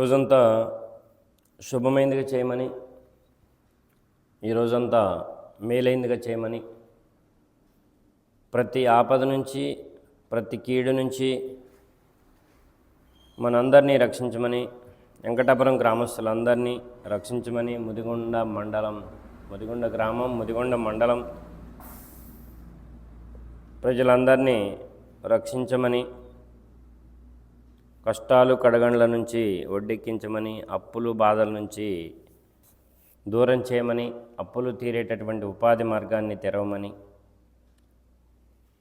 రోజంతా శుభమైందిగా చేయమని ఈ రోజంతా మేలైందిగా చేయమని ప్రతి ఆపద నుంచి ప్రతి కీడు నుంచి మనందరినీ రక్షించమని వెంకటాపురం గ్రామస్తులందరినీ రక్షించమని ముదిగొండ మండలం ముదిగొండ గ్రామం ముదిగొండ మండలం ప్రజలందరినీ రక్షించమని కష్టాలు కడగండ్ల నుంచి ఒడ్డెక్కించమని అప్పులు బాధల నుంచి దూరం చేయమని అప్పులు తీరేటటువంటి ఉపాధి మార్గాన్ని తెరవమని.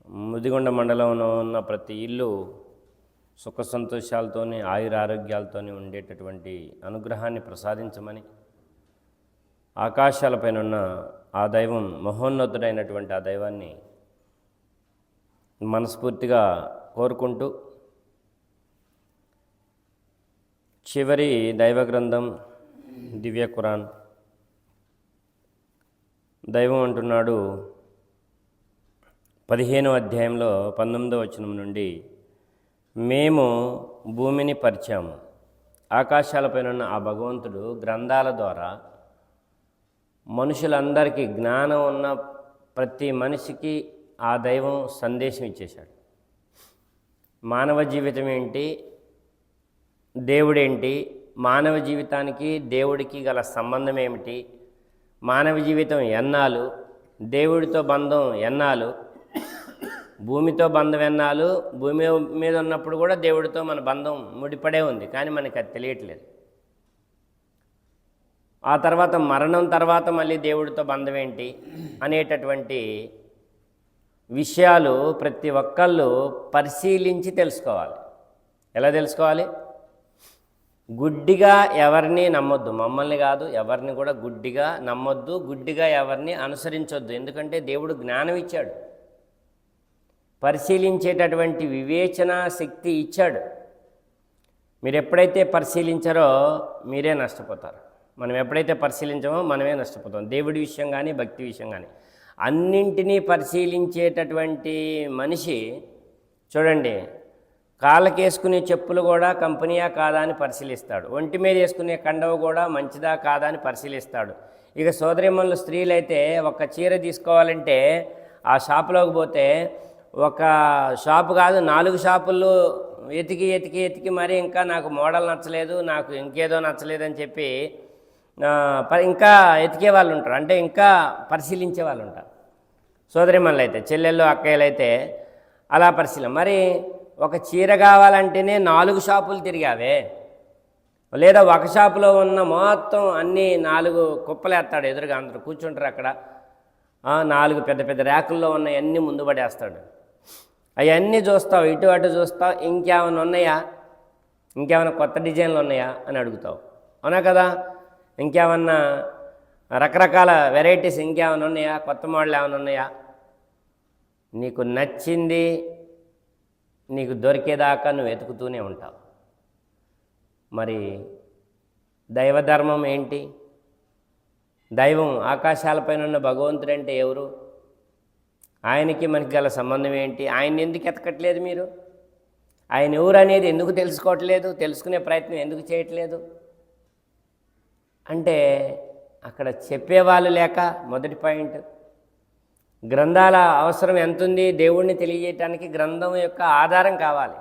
ముదిగొండ మండలంలో ఉన్న ప్రతి ఇల్లు సుఖ సంతోషాలతోనే ఆయుర ఆరోగ్యాలతోనే ఉండేటటువంటి అనుగ్రహాన్ని ప్రసాదించమని. ఆకాశాలపైన ఉన్న ఆ దైవం మహోన్నతుడైనటువంటి ఆ దైవాన్ని మనస్ఫూర్తిగా కోరుకుంటూ చివరి దైవ గ్రంథం దివ్య ఖురాన్. దైవం అంటున్నాడు పదిహేనో అధ్యాయంలో పంతొమ్మిదో వచనం నుండి మేము భూమిని పరిచాము. ఆకాశాలపైన ఉన్న ఆ భగవంతుడు గ్రంథాల ద్వారా మనుషులందరికీ జ్ఞానం ఉన్న ప్రతి మనిషికి ఆ దైవం సందేశం ఇచ్చేశాడు. మానవ జీవితం ఏంటి? దేవుడేంటి? మానవ జీవితానికి దేవుడికి గల సంబంధం ఏమిటి? మానవ జీవితం ఎన్నాళ్ళు దేవుడితో బంధం ఎన్నాళ్ళు భూమితో బంధం ఎన్నాళ్ళు భూమి మీద ఉన్నప్పుడు కూడా దేవుడితో మన బంధం ముడిపడే ఉంది కానీ మనకి అది తెలియట్లేదు. ఆ తర్వాత మరణం తర్వాత మళ్ళీ దేవుడితో బంధం ఏంటి? అనేటటువంటి విషయాలు ప్రతి ఒక్కళ్ళు పరిశీలించి తెలుసుకోవాలి. ఎలా తెలుసుకోవాలి? గుడ్డిగా ఎవరిని నమ్మొద్దు. మమ్మల్ని కాదు ఎవరిని కూడా గుడ్డిగా నమ్మొద్దు. గుడ్డిగా ఎవరిని అనుసరించొద్దు. ఎందుకంటే దేవుడు జ్ఞానం ఇచ్చాడు. పరిశీలించేటటువంటి వివేచన శక్తి ఇచ్చాడు. మీరు ఎప్పుడైతే పరిశీలించారో మీరే నష్టపోతారు. మనం ఎప్పుడైతే పరిశీలించామో మనమే నష్టపోతాం. దేవుడి విషయం కానీ భక్తి విషయం కానీ. అన్నింటినీ పరిశీలించేటటువంటి మనిషి చూడండి కాళ్ళకేసుకునే చెప్పులు కూడా కంపెనీయా కాదా అని పరిశీలిస్తాడు. ఒంటి మీద వేసుకునే కండవ కూడా మంచిదా కాదా అని పరిశీలిస్తాడు. ఇక సోదరిమణులు స్త్రీలైతే ఒక చీర తీసుకోవాలంటే ఆ షాపులోకి పోతే ఒక షాపు కాదు నాలుగు షాపుల్లో ఎతికి ఎతికి ఎతికి మరి ఇంకా నాకు మోడల్ నచ్చలేదు నాకు ఇంకేదో నచ్చలేదు అని చెప్పి ఇంకా ఎతికే వాళ్ళు ఉంటారు. అంటే ఇంకా పరిశీలించే వాళ్ళు ఉంటారు. సోదరిమణులు అయితే చెల్లెళ్ళు అక్కయ్యలు అయితే అలా పరిశీలన మరి ఒక చీర కావాలంటేనే నాలుగు షాపులు తిరిగావే. లేదా ఒక షాపులో ఉన్న మొత్తం అన్ని నాలుగు కుప్పలేస్తాడు ఎదురుగా అందరూ కూర్చుంటారు అక్కడ. నాలుగు పెద్ద పెద్ద ర్యాకుల్లో ఉన్న అన్నీ ముందు పడేస్తాడు. అవన్నీ చూస్తావు ఇటు అటు చూస్తావు ఇంకేమైనా ఉన్నాయా? ఇంకేమైనా కొత్త డిజైన్లు ఉన్నాయా? అని అడుగుతావు. అవునా కదా? ఇంకేమన్నా రకరకాల వెరైటీస్ ఇంకేమైనా ఉన్నాయా? కొత్త మోడల్ ఏమైనా ఉన్నాయా? నీకు నచ్చింది నీకు దొరికేదాకా నువ్వు వెతుకుతూనే ఉంటావు. మరి దైవధర్మం ఏంటి? దైవం ఆకాశాలపైన ఉన్న భగవంతుడు అంటే ఎవరు? ఆయనకి మనకి గల సంబంధం ఏంటి? ఆయన ఎందుకు ఎతకట్లేదు మీరు? ఆయన ఎవరు అనేది ఎందుకు తెలుసుకోవట్లేదు? తెలుసుకునే ప్రయత్నం ఎందుకు చేయట్లేదు? అంటే అక్కడ చెప్పేవాళ్ళు లేక మొదటి పాయింట్ గ్రంథాల అవసరం ఎంత ఉంది దేవుణ్ణి తెలియజేయటానికి గ్రంథం యొక్క ఆధారం కావాలి.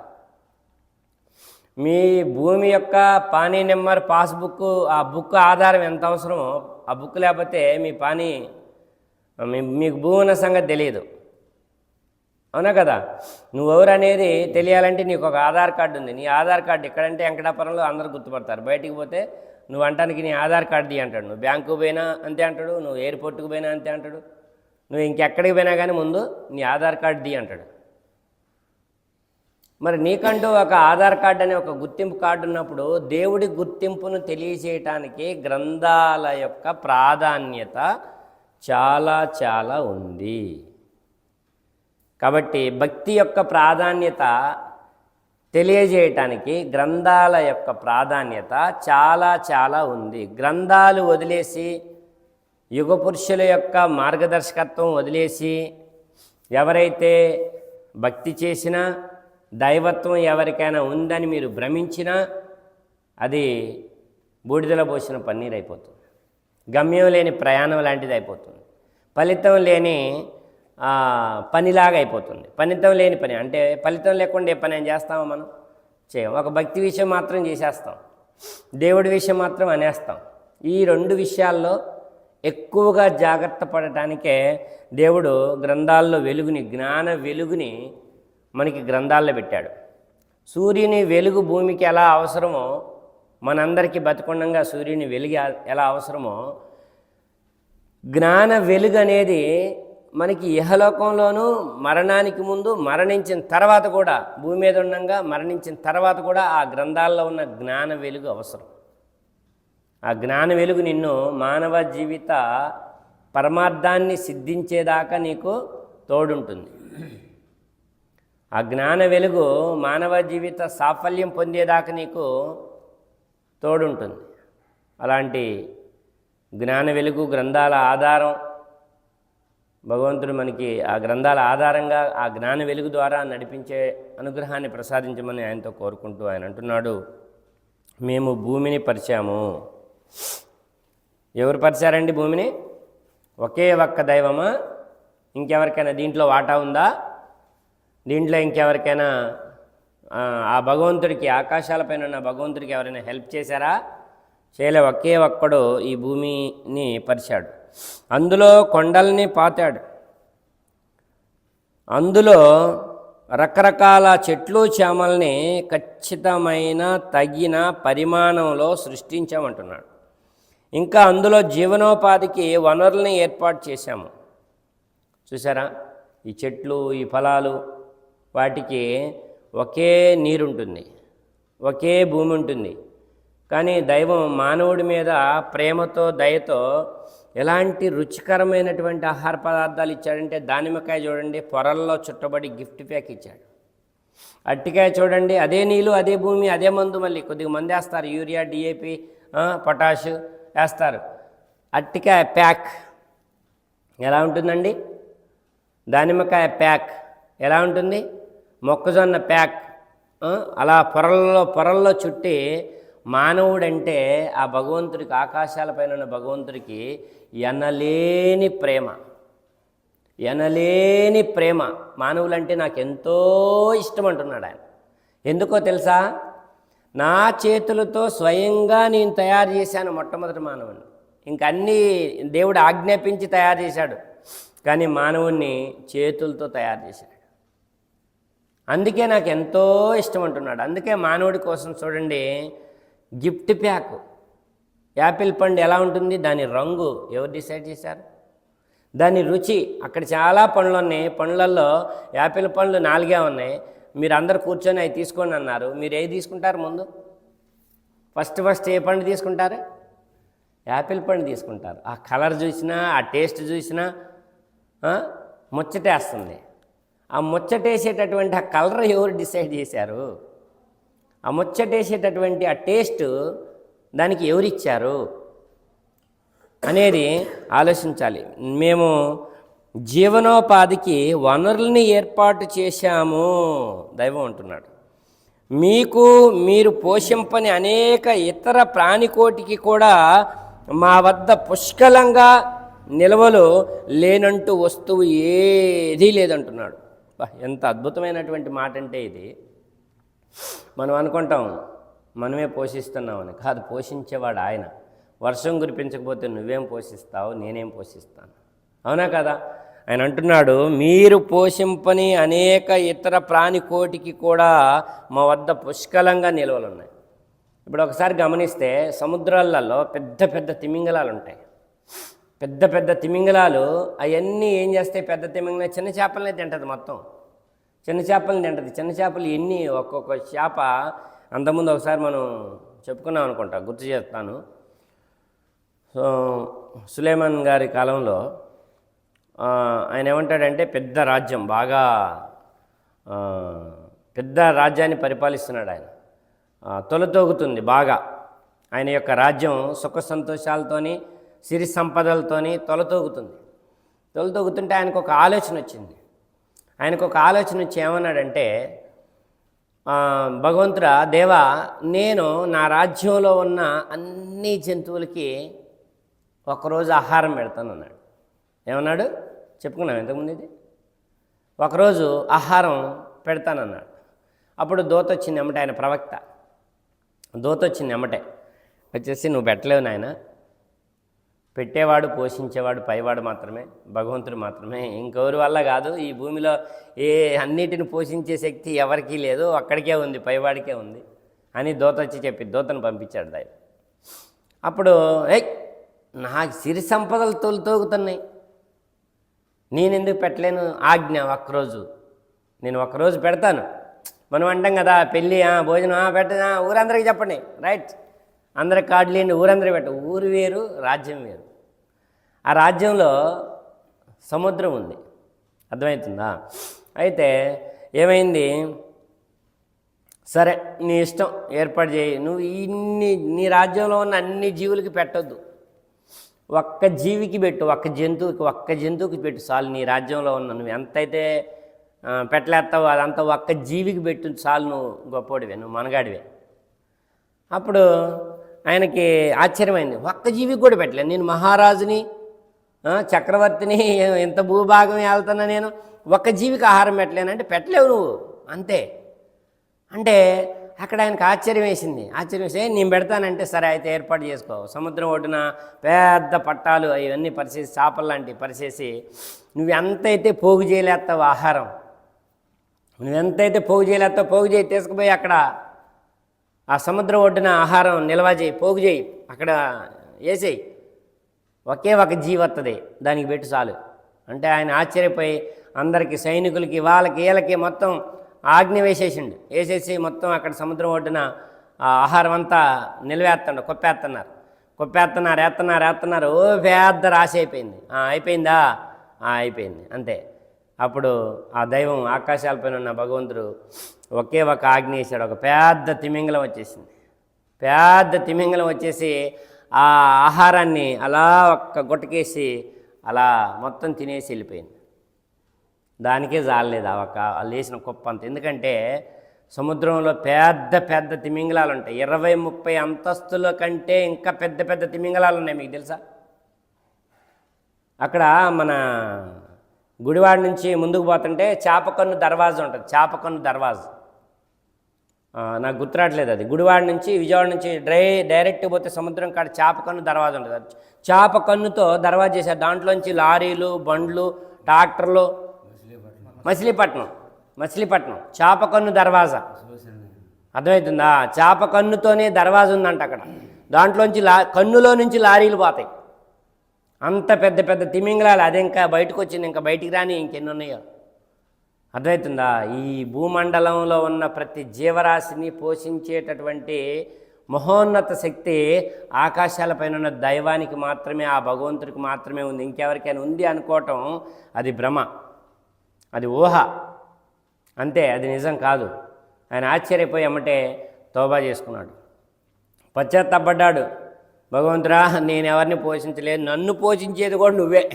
మీ భూమి యొక్క పానీ నెంబర్ పాస్బుక్ ఆ బుక్ ఆధారం ఎంత అవసరమో ఆ బుక్ లేకపోతే మీ పానీ మీ మీకు భూమి ఉన్న సంగతి తెలియదు. అవునా కదా? నువ్వెవరు అనేది తెలియాలంటే నీకు ఒక ఆధార్ కార్డు ఉంది. నీ ఆధార్ కార్డు ఎక్కడంటే వెంకటాపురంలో అందరూ గుర్తుపడతారు. బయటికి పోతే నువ్వు అంటానికి నీ ఆధార్ కార్డు ది అంటాడు. నువ్వు బ్యాంకుకు పోయినా అంతే అంటాడు నువ్వు ఎయిర్పోర్ట్కి పోయినా అంతే అంటాడు. నువ్వు ఇంకెక్కడికి పోయినా కానీ ముందు నీ ఆధార్ కార్డు ది అంటాడు. మరి నీకంటూ ఒక ఆధార్ కార్డు అనే ఒక గుర్తింపు కార్డు ఉన్నప్పుడు దేవుడి గుర్తింపును తెలియజేయటానికి గ్రంథాల యొక్క ప్రాధాన్యత చాలా చాలా ఉంది. కాబట్టి భక్తి యొక్క ప్రాధాన్యత తెలియజేయటానికి గ్రంథాల యొక్క ప్రాధాన్యత చాలా చాలా ఉంది. గ్రంథాలు వదిలేసి యుగ పురుషుల యొక్క మార్గదర్శకత్వం వదిలేసి ఎవరైతే భక్తి చేసినా దైవత్వం ఎవరికైనా ఉందని మీరు భ్రమించినా అది బూడిదల పోసిన పన్నీర్ అయిపోతుంది. గమ్యం లేని ప్రయాణం లాంటిది అయిపోతుంది. ఫలితం లేని పనిలాగా అయిపోతుంది. ఫలితం లేని పని అంటే ఫలితం లేకుండా ఏ పని ఏం చేస్తామో మనం? చేయం. ఒక భక్తి విషయం మాత్రం చేసేస్తాం. దేవుడి విషయం మాత్రం అనేస్తాం. ఈ రెండు విషయాల్లో ఎక్కువగా జాగ్రత్త పడటానికే దేవుడు గ్రంథాల్లో వెలుగుని జ్ఞాన వెలుగుని మనకి గ్రంథాల్లో పెట్టాడు. సూర్యుని వెలుగు భూమికి ఎలా అవసరమో మనందరికీ బతికొండంగా సూర్యుని వెలుగు ఎలా అవసరమో జ్ఞాన వెలుగు అనేది మనకి ఇహలోకంలోనూ మరణానికి ముందు మరణించిన తర్వాత కూడా భూమి మీద ఉండగా మరణించిన తర్వాత కూడా ఆ గ్రంథాల్లో ఉన్న జ్ఞాన వెలుగు అవసరం. ఆ జ్ఞాన వెలుగు నిన్ను మానవ జీవిత పరమార్థాన్ని సిద్ధించేదాకా నీకు తోడుంటుంది. ఆ జ్ఞాన వెలుగు మానవ జీవిత సాఫల్యం పొందేదాకా నీకు తోడుంటుంది. అలాంటి జ్ఞాన వెలుగు గ్రంథాల ఆధారం భగవంతుడు మనకి ఆ గ్రంథాల ఆధారంగా ఆ జ్ఞాన వెలుగు ద్వారా నడిపించే అనుగ్రహాన్ని ప్రసాదించమని ఆయనతో కోరుకుంటూ ఆయన అంటున్నాడు మేము భూమిని పరిచాము. ఎవరు పరిచారండి భూమిని? ఒకే ఒక్క దైవమా? ఇంకెవరికైనా దీంట్లో వాటా ఉందా? దీంట్లో ఇంకెవరికైనా ఆ, భగవంతుడికి ఆకాశాలపైన ఉన్న భగవంతుడికి ఎవరైనా హెల్ప్ చేశారా? చేయలే ఒకే ఒక్కడు ఈ భూమిని పరిచాడు. అందులో కొండల్ని పాతాడు. అందులో రకరకాల చెట్లు చేమల్ని ఖచ్చితమైన తగిన పరిమాణంలో సృష్టించామంటున్నాడు. ఇంకా అందులో జీవనోపాధికి వనరుల్ని ఏర్పాటు చేశాము. చూసారా ఈ చెట్లు ఈ ఫలాలు వాటికి ఒకే నీరు ఉంటుంది ఒకే భూమి ఉంటుంది. కానీ దైవం మానవుడి మీద ప్రేమతో దయతో ఎలాంటి రుచికరమైనటువంటి ఆహార పదార్థాలు ఇచ్చాడంటే దానిమ్మకాయ చూడండి పొరల్లో చుట్టబడి గిఫ్ట్ ప్యాక్ ఇచ్చాడు. అట్టికాయ చూడండి అదే నీళ్ళు అదే భూమి అదే మందు మళ్ళీ కొద్దిగా మంది వేస్తారు యూరియా డిఏపి పొటాష్ వేస్తారు. అట్టికాయ ప్యాక్ ఎలా ఉంటుందండి? దానిమ్మకాయ ప్యాక్ ఎలా ఉంటుంది? మొక్కజొన్న ప్యాక్ అలా పొరల్లో పొరల్లో చుట్టి మానవుడంటే ఆ భగవంతుడికి ఆకాశాలపైన ఉన్న భగవంతుడికి ఎనలేని ప్రేమ. ఎనలేని ప్రేమ. మానవులంటే నాకు ఎంతో ఇష్టం అంటున్నాడు ఆయన. ఎందుకో తెలుసా? నా చేతులతో స్వయంగా నేను తయారు చేశాను మొట్టమొదటి మానవుని ఇంక అన్నీ దేవుడు ఆజ్ఞాపించి తయారు చేశాడు. కానీ మానవుణ్ణి చేతులతో తయారు చేశాడు. అందుకే నాకు ఎంతో ఇష్టం అంటున్నాడు. అందుకే మానవుడి కోసం చూడండి గిఫ్ట్ ప్యాక్. యాపిల్ పండు ఎలా ఉంటుంది దాని రంగు ఎవరు డిసైడ్ చేశారు? దాని రుచి అక్కడ చాలా పండ్లు ఉన్నాయి. పండ్లల్లో యాపిల్ పండ్లు నాలుగే ఉన్నాయి. మీరు అందరు కూర్చొని అవి తీసుకోండి అన్నారు. మీరు ఏది తీసుకుంటారు ముందు? ఫస్ట్ ఫస్ట్ ఏ పండు తీసుకుంటారు? యాపిల్ పండు తీసుకుంటారు. ఆ కలర్ చూసినా ఆ టేస్ట్ చూసినా ముచ్చటేస్తుంది. ఆ ముచ్చటేసేటటువంటి ఆ కలర్ ఎవరు డిసైడ్ చేశారు? ఆ ముచ్చటేసేటటువంటి ఆ టేస్ట్ దానికి ఎవరిచ్చారు? అనేది ఆలోచించాలి. మేము జీవనోపాధికి వనరుల్ని ఏర్పాటు చేశాము దైవం అంటున్నాడు. మీకు మీరు పోషింపని అనేక ఇతర ప్రాణికోటికి కూడా మా వద్ద పుష్కలంగా నిల్వలు లేనంటూ వస్తువు ఏదీ లేదంటున్నాడు. ఎంత అద్భుతమైనటువంటి మాట అంటే ఇది. మనం అనుకుంటాం మనమే పోషిస్తున్నామని. కాదు పోషించేవాడు ఆయన. వర్షం కురిపించకపోతే నువ్వేం పోషిస్తావు నేనేం పోషిస్తాను. అవునా కదా? ఆయన అంటున్నాడు మీరు పోషింపని అనేక ఇతర ప్రాణికోటికి కూడా మా వద్ద పుష్కలంగా నిల్వలు ఉన్నాయి ఇప్పుడు ఒకసారి గమనిస్తే సముద్రాలలో పెద్ద పెద్ద తిమింగలాలు ఉంటాయి. పెద్ద పెద్ద తిమింగలాలు అవన్నీ ఏం చేస్తాయి? పెద్ద తిమింగల చిన్న చేపలనే తింటుంది మొత్తం. చిన్న చేపలను తింటుంది. చిన్న చేపలు ఎన్ని? ఒక్కొక్క చేప అంతకుముందు ఒకసారి మనం చెప్పుకున్నాం అనుకుంటా గుర్తు చేస్తాను. సో సులేమాన్ గారి కాలంలో ఆయన ఏమంటాడంటే పెద్ద రాజ్యం బాగా పెద్ద రాజ్యాన్ని పరిపాలిస్తున్నాడు ఆయన. తొలతోగుతుంది తొలతూగుతుంది బాగా. ఆయన యొక్క రాజ్యం సుఖ సంతోషాలతోని సిరి సంపదలతోని తొలతోగుతుంది. తొలతోగుతుంటే ఆయనకు ఒక ఆలోచన వచ్చింది. ఆయనకు ఒక ఆలోచన వచ్చి ఏమన్నాడంటే భగవంతుడా దేవా నేను నా రాజ్యంలో ఉన్న అన్ని జంతువులకి ఒకరోజు ఆహారం పెడతాను అన్నాడు ఏమన్నాడు? చెప్పుకున్నాం ఇంతకుముందు ఇది. ఒకరోజు ఆహారం పెడతానన్నాడు. అప్పుడు దోత వచ్చింది ఎమ్మటే ఆయన ప్రవక్త. దోత వచ్చింది ఎమ్మటే వచ్చేసి నువ్వు పెట్టలేవు నాయన. పెట్టేవాడు పోషించేవాడు పైవాడు మాత్రమే భగవంతుడు మాత్రమే. ఇంకెవరి వల్ల కాదు. ఈ భూమిలో ఏ అన్నిటిని పోషించే శక్తి ఎవరికీ లేదు. అక్కడికే ఉంది పైవాడికే ఉంది అని దోత వచ్చి చెప్పి దోతను పంపించాడు దాన్ని అప్పుడు ఏయ్ నాకు సిరి సంపదలు తోలు తోగుతున్నాయి. నేను ఎందుకు పెట్టలేను? ఆజ్ఞ ఒక్కరోజు. నేను ఒకరోజు పెడతాను. మనం అంటాం కదా పెళ్ళి ఆ, భోజనం ఆ, పెట్ట ఊరందరికీ చెప్పండి. రైట్ అందరికి కార్డు లేని ఊరందరికీ పెట్ట. ఊరు వేరు రాజ్యం వేరు. ఆ రాజ్యంలో సముద్రం ఉంది. అర్థమవుతుందా? అయితే ఏమైంది? సరే నీ ఇష్టం ఏర్పాటు చేయి. నువ్వు ఇన్ని నీ రాజ్యంలో ఉన్న అన్ని జీవులకి పెట్టొద్దు. ఒక్క జీవికి పెట్టు ఒక్క జంతువుకి ఒక్క జంతువుకి పెట్టు చాలు నీ రాజ్యంలో ఉన్న నువ్వు. ఎంతైతే పెట్టలేస్తావు పెట్టలేస్తావో అదంతా ఒక్క జీవికి పెట్టు చాలు నువ్వు గొప్పోడివే నువ్వు మనగాడివే. అప్పుడు ఆయనకి ఆశ్చర్యమైంది ఒక్క జీవికి కూడా పెట్టలేదు నేను మహారాజుని చక్రవర్తిని ఎంత భూభాగం వెళ్తున్నా నేను ఒక్క జీవికి ఆహారం పెట్టలేనంటే పెట్టలేవు నువ్వు అంతే. అంటే అక్కడ ఆయనకు ఆశ్చర్యం వేసింది. ఆశ్చర్యం వేసి నేను పెడతానంటే సరే అయితే ఏర్పాటు చేసుకో. సముద్రం ఒడ్డున పెద్ద పట్టాలు అవన్నీ పరిచేసి చేపలు లాంటివి పరిచేసి నువ్వు ఎంతైతే పోగు చేయలేస్తావు ఆహారం నువ్వెంతైతే పోగు చేయలేస్తావు పోగు చేయి తీసుకుపోయి అక్కడ ఆ సముద్రం ఒడ్డున ఆహారం నిల్వ చేయి పోగు చేయి అక్కడ వేసేయి. ఒకే ఒక జీవి వస్తుంది దానికి పెట్టి చాలు. అంటే ఆయన ఆశ్చర్యపోయి అందరికి సైనికులకి వాళ్ళకి వీళ్ళకి మొత్తం ఆజ్ఞ వేసేసిండు. వేసేసి మొత్తం అక్కడ సముద్రం ఒడ్డున ఆ ఆహారం అంతా నిలవేస్తుండ కొప్పేస్తున్నారు కొప్పేస్తున్నారు వేస్తున్నారు వేస్తున్నారు ఓ పెద్ద రాశి అయిపోయింది. అయిపోయిందా? అయిపోయింది. అంతే. అప్పుడు ఆ దైవం ఆకాశాలపైన ఉన్న భగవంతుడు ఒకే ఒక ఆజ్ఞ వేసాడు. ఒక పెద్ద తిమింగలం వచ్చేసింది. పెద్ద తిమింగలం వచ్చేసి ఆ ఆహారాన్ని అలా ఒక్క గుట్టకేసి అలా మొత్తం తినేసి వెళ్ళిపోయింది. దానికే జాలలేదు ఆ ఒక్క లేచిన కుప్ప అంత. ఎందుకంటే సముద్రంలో పెద్ద పెద్ద తిమింగలాలు ఉంటాయి. ఇరవై ముప్పై అంతస్తుల కంటే ఇంకా పెద్ద పెద్ద తిమింగలాలు ఉన్నాయి మీకు తెలుసా? అక్కడ మన గుడివాడ నుంచి ముందుకు పోతుంటే చేపకన్ను దర్వాజా ఉంటుంది. చేపకన్ను దర్వాజా. నాకు గుర్తురాట్లేదు అది. గుడివాడ నుంచి విజయవాడ నుంచి డ్రై డైరెక్ట్ పోతే సముద్రం కాడ చేప కన్ను దర్వాజా ఉంటుంది. చేపకన్నుతో చేప కన్నుతో చేశారు. దాంట్లోంచి లారీలు బండ్లు ట్రాక్టర్లు మచిలీపట్నం మచిలీపట్నం చాపకన్ను దర్వాజా. అర్థమవుతుందా చేప కన్నుతోనే దర్వాజా ఉందంట అక్కడ. దాంట్లోంచి లా కన్నులో నుంచి లారీలు పోతాయి. అంత పెద్ద పెద్ద తిమింగలాలు అది ఇంకా బయటకు వచ్చింది ఇంకా బయటికి రాని ఇంకెన్ని ఉన్నాయో. అర్థమవుతుందా ఈ భూమండలంలో ఉన్న ప్రతి జీవరాశిని పోషించేటటువంటి మహోన్నత శక్తి ఆకాశాలపైన ఉన్న దైవానికి మాత్రమే ఆ భగవంతుడికి మాత్రమే ఉంది. ఇంకెవరికైనా ఉంది అనుకోవటం అది భ్రమ. అది ఊహ. అంతే అది నిజం కాదు. ఆయన ఆశ్చర్యపోయి అమ్మటే తోబా చేసుకున్నాడు. పశ్చాత్తాపడ్డాడు. భగవంతురా నేను ఎవరిని పోషించలేదు. నన్ను పోషించేది కూడా నువ్వే.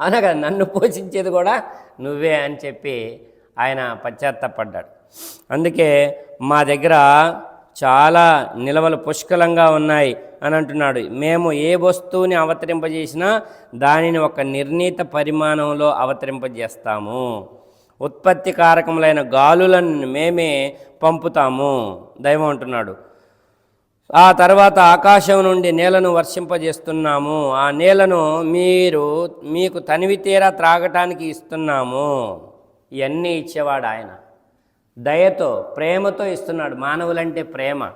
అనగా నన్ను పోషించేది కూడా నువ్వే అని చెప్పి ఆయన పశ్చాత్తాపడ్డాడు. అందుకే మా దగ్గర చాలా నిలవలు పుష్కలంగా ఉన్నాయి. అని అంటున్నాడు. మేము ఏ వస్తువుని అవతరింపజేసినా దానిని ఒక నిర్ణీత పరిమాణంలో అవతరింపజేస్తాము. ఉత్పత్తి కారకములైన గాలులను మేమే పంపుతాము. దైవం అంటున్నాడు. ఆ తర్వాత ఆకాశం నుండి నేలను వర్షింపజేస్తున్నాము. ఆ నేలను మీరు మీకు తనివి తీరా త్రాగటానికి ఇస్తున్నాము. ఇవన్నీ ఇచ్చేవాడు ఆయన. దయతో ప్రేమతో ఇస్తున్నాడు. మానవులంటే ప్రేమ.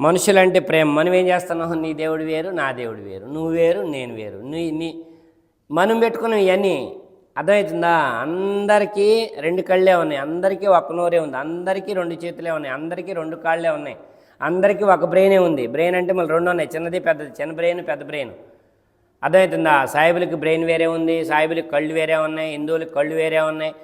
మనుషులంటే ప్రేమ. మనం ఏం చేస్తున్నాం? నీ దేవుడు వేరు నా దేవుడు వేరు. నువ్వు వేరు నేను వేరు. నీ నీ మనం పెట్టుకున్నాం ఇవన్నీ అర్థమవుతుందా? అందరికీ రెండు కళ్ళే ఉన్నాయి. అందరికీ ఒక నోరే ఉంది. అందరికీ రెండు చేతులే ఉన్నాయి. అందరికీ రెండు కాళ్ళే ఉన్నాయి. అందరికీ ఒక బ్రెయినే ఉంది. బ్రెయిన్ అంటే మళ్ళీ రెండు ఉన్నాయి. చిన్నది పెద్దది. చిన్న బ్రెయిన్ పెద్ద బ్రెయిన్. అర్థమవుతుందా? సాయిబులకి బ్రెయిన్ వేరే ఉంది. సాయిబులకి కళ్ళు వేరే ఉన్నాయి. హిందువులకి కళ్ళు వేరే ఉన్నాయి.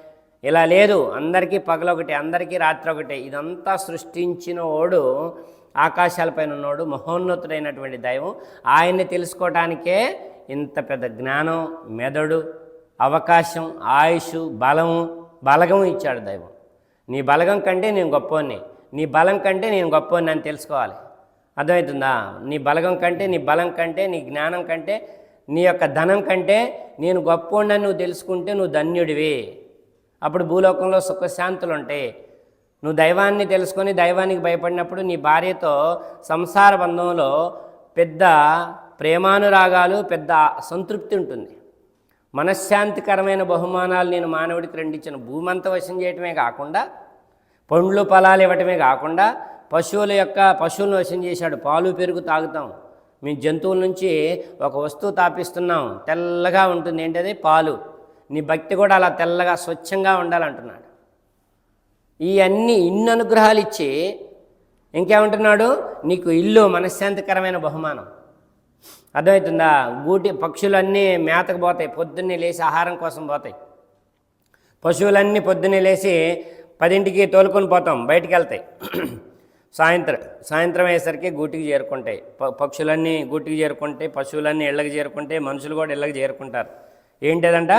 ఇలా లేదు. అందరికీ పగలొకటి అందరికీ రాత్రి ఒకటే ఇదంతా సృష్టించిన వాడు ఆకాశాలపైన ఉన్నాడు మహోన్నతుడైనటువంటి దైవం. ఆయన్ని తెలుసుకోవటానికే ఇంత పెద్ద జ్ఞానం మెదడు అవకాశం ఆయుష్ బలము బలగం ఇచ్చాడు దైవం. నీ బలగం కంటే నేను గొప్పవాణ్ణి. నీ బలం కంటే నేను గొప్పవాణ్ణి అని తెలుసుకోవాలి. అర్థమవుతుందా? నీ బలగం కంటే నీ బలం కంటే నీ జ్ఞానం కంటే నీ యొక్క ధనం కంటే నేను గొప్పవాడిని నువ్వు తెలుసుకుంటే నువ్వు ధన్యుడివి. అప్పుడు భూలోకంలో సుఖశాంతులు ఉంటాయి నువ్వు దైవాన్ని తెలుసుకొని దైవానికి భయపడినప్పుడు నీ భార్యతో సంసార బంధంలో పెద్ద ప్రేమానురాగాలు పెద్ద సంతృప్తి ఉంటుంది. మనశ్శాంతికరమైన బహుమానాలు నేను మానవుడికి రెండించిన భూమంతా వశం చేయటమే కాకుండా పండ్లు ఫలాలు ఇవ్వటమే కాకుండా పశువుల యొక్క పశువులను వశం చేశాడు. పాలు పెరుగు తాగుతాం. మేము జంతువుల నుంచి ఒక వస్తువు తాపిస్తున్నాం. తెల్లగా ఉంటుంది. ఏంటది? పాలు. నీ భక్తి కూడా అలా తెల్లగా స్వచ్ఛంగా ఉండాలంటున్నాడు. ఈ అన్ని ఇన్ని అనుగ్రహాలు ఇచ్చి ఇంకేమంటున్నాడు? నీకు ఇల్లు మనశ్శాంతికరమైన బహుమానం. అర్థమవుతుందా? గూటి పక్షులన్నీ మేతకు పోతాయి పొద్దున్నే లేచి ఆహారం కోసం పోతాయి. పశువులన్నీ పొద్దున్నే లేచి పదింటికి తోలుకొని పోతాం బయటికి వెళ్తాయి సాయంత్రం సాయంత్రం అయ్యేసరికి గూటికి చేరుకుంటాయి. ప- పక్షులన్నీ గూటికి చేరుకుంటాయి పశువులన్నీ ఇళ్ళకి చేరుకుంటాయి మనుషులు కూడా ఇళ్ళకి చేరుకుంటారు. ఏంటిదంట?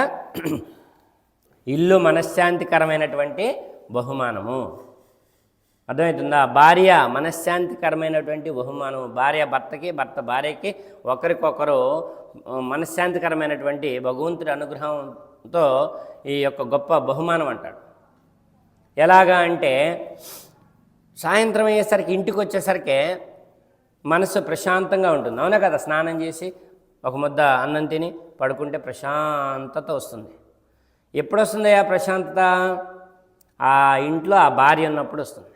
ఇల్లు మనశ్శాంతికరమైనటువంటి బహుమానము. అర్థమవుతుందా భార్య మనశ్శాంతికరమైనటువంటి బహుమానం భార్య భర్తకి భర్త భార్యకి ఒకరికొకరు మనశ్శాంతికరమైనటువంటి భగవంతుడి అనుగ్రహంతో ఈ యొక్క గొప్ప బహుమానం అంటాడు. ఎలాగా అంటే సాయంత్రం అయ్యేసరికి ఇంటికి వచ్చేసరికి మనసు ప్రశాంతంగా ఉంటుంది. అవునా కదా? స్నానం చేసి ఒక ముద్ద అన్నం తిని పడుకుంటే ప్రశాంతత వస్తుంది. ఎప్పుడు వస్తుంది ఆ ప్రశాంతత? ఆ ఇంట్లో ఆ భార్య ఉన్నప్పుడు వస్తుంది.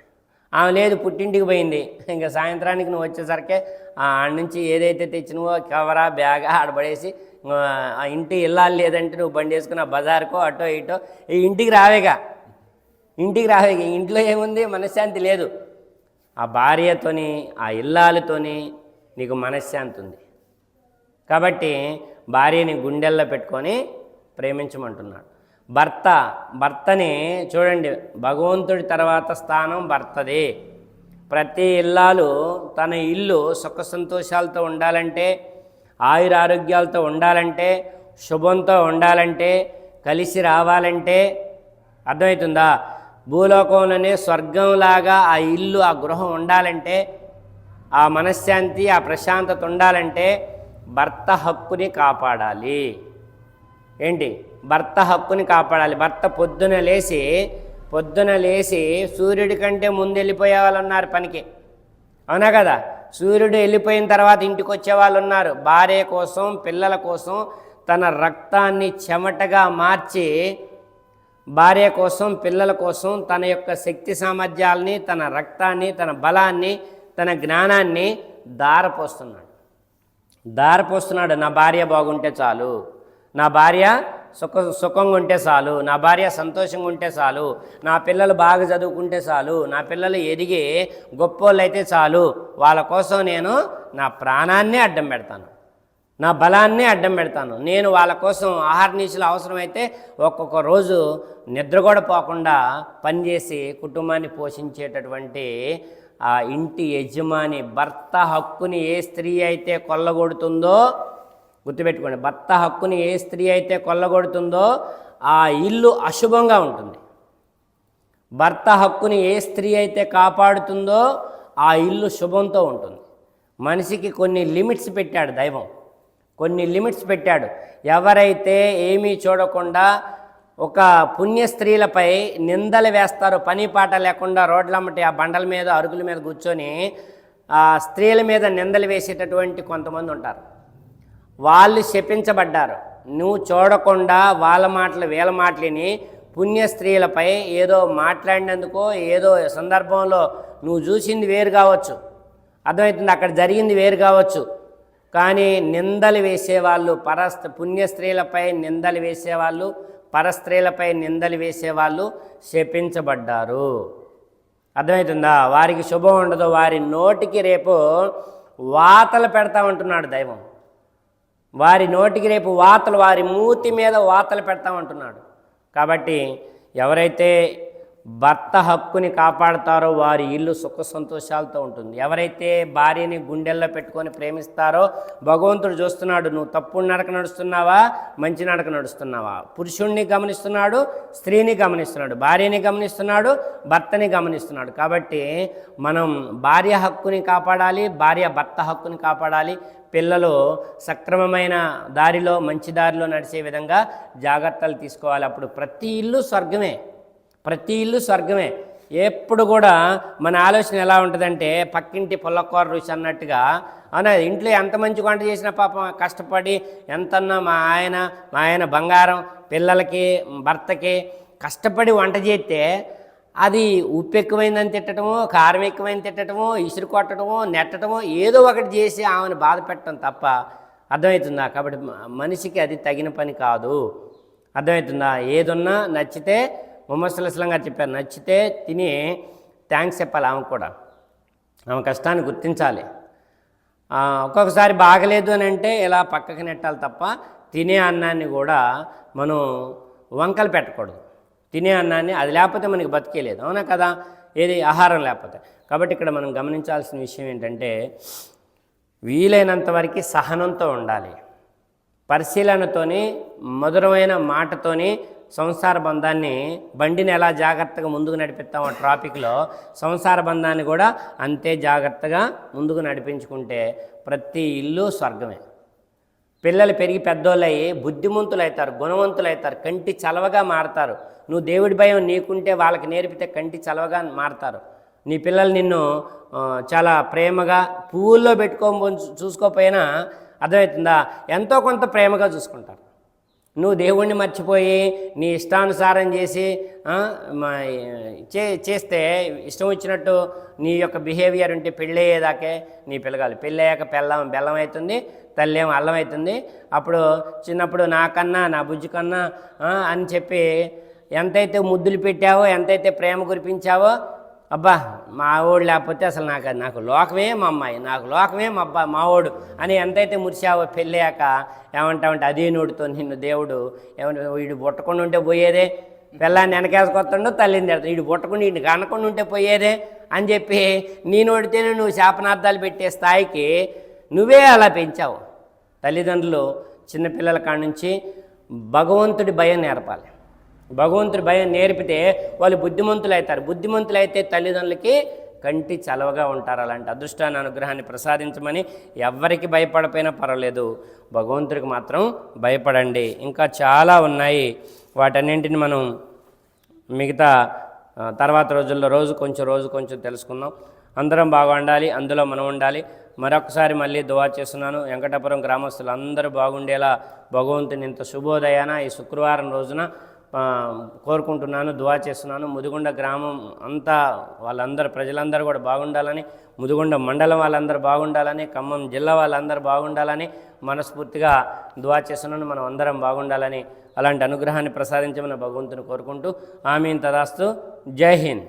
ఆమె లేదు పుట్టింటికి పోయింది. ఇంకా సాయంత్రానికి నువ్వు వచ్చేసరికి ఆడ నుంచి ఏదైతే తెచ్చినవో కవరా బ్యాగ్ ఆడబడేసి ఆ ఇంటి ఇల్లాలి లేదంటే నువ్వు బండి వేసుకున్న బజార్కో అటో ఇటో ఈ ఇంటికి రావేగా. ఇంటికి రావేగా. ఇంట్లో ఏముంది? మనశ్శాంతి లేదు. ఆ భార్యతోని ఆ ఇల్లాలతోని నీకు మనశ్శాంతి ఉంది. కాబట్టి భార్యని గుండెల్లో పెట్టుకొని ప్రేమించమంటున్నాడు. భర్త భర్తని చూడండి భగవంతుడి తర్వాత స్థానం భర్తదే. ప్రతి ఇల్లాలు తన ఇల్లు సుఖ సంతోషాలతో ఉండాలంటే ఆయుర ఆరోగ్యాలతో ఉండాలంటే శుభంతో ఉండాలంటే కలిసి రావాలంటే అర్థమవుతుందా? భూలోకంలోనే స్వర్గంలాగా ఆ ఇల్లు ఆ గృహం ఉండాలంటే ఆ మనశ్శాంతి ఆ ప్రశాంతత ఉండాలంటే భర్త హక్కుని కాపాడాలి. ఏంటి? భర్త హక్కుని కాపాడాలి. భర్త పొద్దున లేచి పొద్దున లేచి సూర్యుడి కంటే ముందు వెళ్ళిపోయే వాళ్ళు ఉన్నారు పనికి. అవునా కదా? సూర్యుడు వెళ్ళిపోయిన తర్వాత ఇంటికి వచ్చే వాళ్ళు ఉన్నారు భార్య కోసం పిల్లల కోసం తన రక్తాన్ని చెమటగా మార్చి భార్య కోసం పిల్లల కోసం తన యొక్క శక్తి సామర్థ్యాల్ని తన రక్తాన్ని తన బలాన్ని తన జ్ఞానాన్ని దారపోస్తున్నాడు. దారపోస్తున్నాడు. నా భార్య బాగుంటే చాలు. నా భార్య సుఖ సుఖంగా ఉంటే చాలు నా భార్య సంతోషంగా ఉంటే చాలు నా పిల్లలు బాగా చదువుకుంటే చాలు నా పిల్లలు ఎదిగి గొప్పోళ్ళు అయితే చాలు వాళ్ళ కోసం నేను నా ప్రాణాన్నే అడ్డం పెడతాను. నా బలాన్ని అడ్డం పెడతాను. నేను వాళ్ళ కోసం ఆహార నీచులు అవసరమైతే ఒక్కొక్క రోజు నిద్ర కూడా పోకుండా పనిచేసి కుటుంబాన్ని పోషించేటటువంటి ఆ ఇంటి యజమాని భర్త హక్కుని ఏ స్త్రీ అయితే కొల్లగొడుతుందో గుర్తుపెట్టుకోండి భర్త హక్కుని ఏ స్త్రీ అయితే కొల్లగొడుతుందో ఆ ఇల్లు అశుభంగా ఉంటుంది. భర్త హక్కుని ఏ స్త్రీ అయితే కాపాడుతుందో ఆ ఇల్లు శుభంతో ఉంటుంది. మనిషికి కొన్ని లిమిట్స్ పెట్టాడు దైవం. కొన్ని లిమిట్స్ పెట్టాడు. ఎవరైతే ఏమీ చూడకుండా ఒక పుణ్య స్త్రీలపై నిందలు వేస్తారు పని పాట లేకుండా రోడ్లమ్మటి ఆ బండల మీద అరుగుల మీద కూర్చొని ఆ స్త్రీల మీద నిందలు వేసేటటువంటి కొంతమంది ఉంటారు. వాళ్ళు శపించబడ్డారు. నువ్వు చూడకుండా వాళ్ళ మాటలు వీళ్ళ మాటలని పుణ్య స్త్రీలపై ఏదో మాట్లాడినందుకో ఏదో సందర్భంలో నువ్వు చూసింది వేరు కావచ్చు. అర్థమవుతుంది? అక్కడ జరిగింది వేరు కావచ్చు. కానీ నిందలు వేసేవాళ్ళు పరస్త పుణ్య స్త్రీలపై నిందలు వేసేవాళ్ళు పరస్త్రీలపై నిందలు వేసేవాళ్ళు శపించబడ్డారు. అర్థమవుతుందా? వారికి శుభం ఉండదు. వారి నోటికి రేపు వాతలు పెడతా ఉంటున్నాడు దైవం. వారి నోటికి రేపు వాతలు వారి మూతి మీద వాతలు పెడతామంటున్నాడు కాబట్టి ఎవరైతే భర్త హక్కుని కాపాడతారో వారి ఇల్లు సుఖ సంతోషాలతో ఉంటుంది. ఎవరైతే భార్యని గుండెల్లో పెట్టుకొని ప్రేమిస్తారో భగవంతుడు చూస్తున్నాడు నువ్వు తప్పుడు నడక నడుస్తున్నావా? మంచి నడక నడుస్తున్నావా? పురుషుణ్ణి గమనిస్తున్నాడు స్త్రీని గమనిస్తున్నాడు భార్యని గమనిస్తున్నాడు భర్తని గమనిస్తున్నాడు. కాబట్టి మనం భార్య హక్కుని కాపాడాలి భార్య భర్త హక్కుని కాపాడాలి పిల్లలు సక్రమమైన దారిలో మంచి దారిలో నడిచే విధంగా జాగ్రత్తలు తీసుకోవాలి. అప్పుడు ప్రతి ఇల్లు స్వర్గమే. ప్రతి ఇల్లు స్వర్గమే. ఎప్పుడు కూడా మన ఆలోచన ఎలా ఉంటుందంటే పక్కింటి పుల్లకూర రుచి అన్నట్టుగా అనేది ఇంట్లో ఎంత మంచి వంట చేసినా పాపం కష్టపడి ఎంతన్నా మా ఆయన మా ఆయన బంగారం పిల్లలకి భర్తకి కష్టపడి వంట చేస్తే అది ఉప్పు ఎక్కువైందని తిట్టడమో కారం ఎక్కువైంది తిట్టడమో ఇసురు కొట్టడమో నెట్టడమో ఏదో ఒకటి చేసి ఆమెను బాధ పెట్టడం తప్ప అర్థమవుతుందా? కాబట్టి మనిషికి అది తగిన పని కాదు. అర్థమవుతుందా? ఏదున్నా నచ్చితే ముమ్మసలసలంగా చెప్పారు నచ్చితే తిని థ్యాంక్స్ చెప్పాలి ఆమె కూడా. ఆమె కష్టాన్ని గుర్తించాలి. ఒక్కొక్కసారి బాగలేదు అని అంటే ఇలా పక్కకి నెట్టాలి తప్ప తినే అన్నాన్ని కూడా మనం వంకలు పెట్టకూడదు. తినే అన్నాన్ని అది లేకపోతే మనకి బతికేలేదు అవునా కదా? ఏది? ఆహారం లేకపోతే. కాబట్టి ఇక్కడ మనం గమనించాల్సిన విషయం ఏంటంటే వీలైనంత వరకు సహనంతో ఉండాలి. పరిశీలనతోని మధురమైన మాటతోని సంసార బంధాన్ని బండిని ఎలా జాగ్రత్తగా ముందుకు నడిపిస్తామో ట్రాఫిక్లో సంసార బంధాన్ని కూడా అంతే జాగ్రత్తగా ముందుకు నడిపించుకుంటే ప్రతి ఇల్లు స్వర్గమే. పిల్లలు పెరిగి పెద్దోళ్ళయి బుద్ధిమంతులు అవుతారు గుణవంతులు అవుతారు కంటి చలవగా మారతారు. నువ్వు దేవుడి భయం నీకుంటే వాళ్ళకి నేర్పితే కంటి చలవగా మారతారు. నీ పిల్లలు నిన్ను చాలా ప్రేమగా పువ్వుల్లో పెట్టుకో చూసుకోకపోయినా అర్థమవుతుందా? ఎంతో కొంత ప్రేమగా చూసుకుంటారు. నువ్వు దేవుణ్ణి మర్చిపోయి నీ ఇష్టానుసారం చేసి చే చేస్తే ఇష్టం వచ్చినట్టు నీ యొక్క బిహేవియర్ ఉంటే పెళ్ళయ్యేదాకే నీ పిలగాలి. పెళ్ళయ్యాక బెల్లం బెల్లం అవుతుంది తల్లి ఏమో అల్లం అవుతుంది. అప్పుడు చిన్నప్పుడు నాకన్నా నా బుజ్జి కన్నా అని చెప్పి ఎంతైతే ముద్దులు పెట్టావో ఎంతైతే ప్రేమ కురిపించావో అబ్బా మా ఓడు లేకపోతే అసలు నాకు నాకు లోకమే మా అమ్మాయి నాకు లోకమే మా అబ్బా మా ఓడు అని ఎంతైతే మురిసావో పెళ్ళాక ఏమంటామంటే అదే నోటితో నిన్ను దేవుడు ఏమంటే వీడు బుట్టకుండా ఉంటే పోయేదే పిల్లాన్ని వెనకేసుకొస్తుండో తల్లిని తిడతాడు. వీడు బుట్టకుండా వీడిని కనకుండా ఉంటే పోయేదే అని చెప్పి నీ నోడితేనే నువ్వు శాపనార్థాలు పెట్టే స్థాయికి నువ్వే అలా పెంచావు. తల్లిదండ్రులు చిన్నపిల్లల కాడ నుంచి భగవంతుడి భయం నేర్పాలి. భగవంతుడి భయం నేర్పితే వాళ్ళు బుద్ధిమంతులు అవుతారు బుద్ధిమంతులు అయితే తల్లిదండ్రులకి కంటి చలవగా ఉంటారు అలాంటి అదృష్టాన్ని అనుగ్రహాన్ని ప్రసాదించమని ఎవరికి భయపడపోయినా పర్వాలేదు. భగవంతుడికి మాత్రం భయపడండి. ఇంకా చాలా ఉన్నాయి. వాటన్నింటిని మనం మిగతా తర్వాత రోజుల్లో రోజు కొంచెం రోజు కొంచెం తెలుసుకుందాం. అందరం బాగా ఉండాలి అందులో మనం ఉండాలి. మరొకసారి మళ్ళీ దువా చేస్తున్నాను. వెంకటాపురం గ్రామస్తులు అందరూ బాగుండేలా భగవంతుని ఇంత శుభోదయాన ఈ శుక్రవారం రోజున కోరుకుంటున్నాను దువా చేస్తున్నాను. ముదిగొండ గ్రామం అంతా వాళ్ళందరూ ప్రజలందరూ కూడా బాగుండాలని ముదిగొండ మండలం వాళ్ళందరూ బాగుండాలని ఖమ్మం జిల్లా వాళ్ళందరూ బాగుండాలని మనస్ఫూర్తిగా దువా చేస్తున్నాను. మనం అందరం బాగుండాలని అలాంటి అనుగ్రహాన్ని ప్రసాదించమని భగవంతుని కోరుకుంటూ ఆమెన్ తదాస్తు. జై హింద్.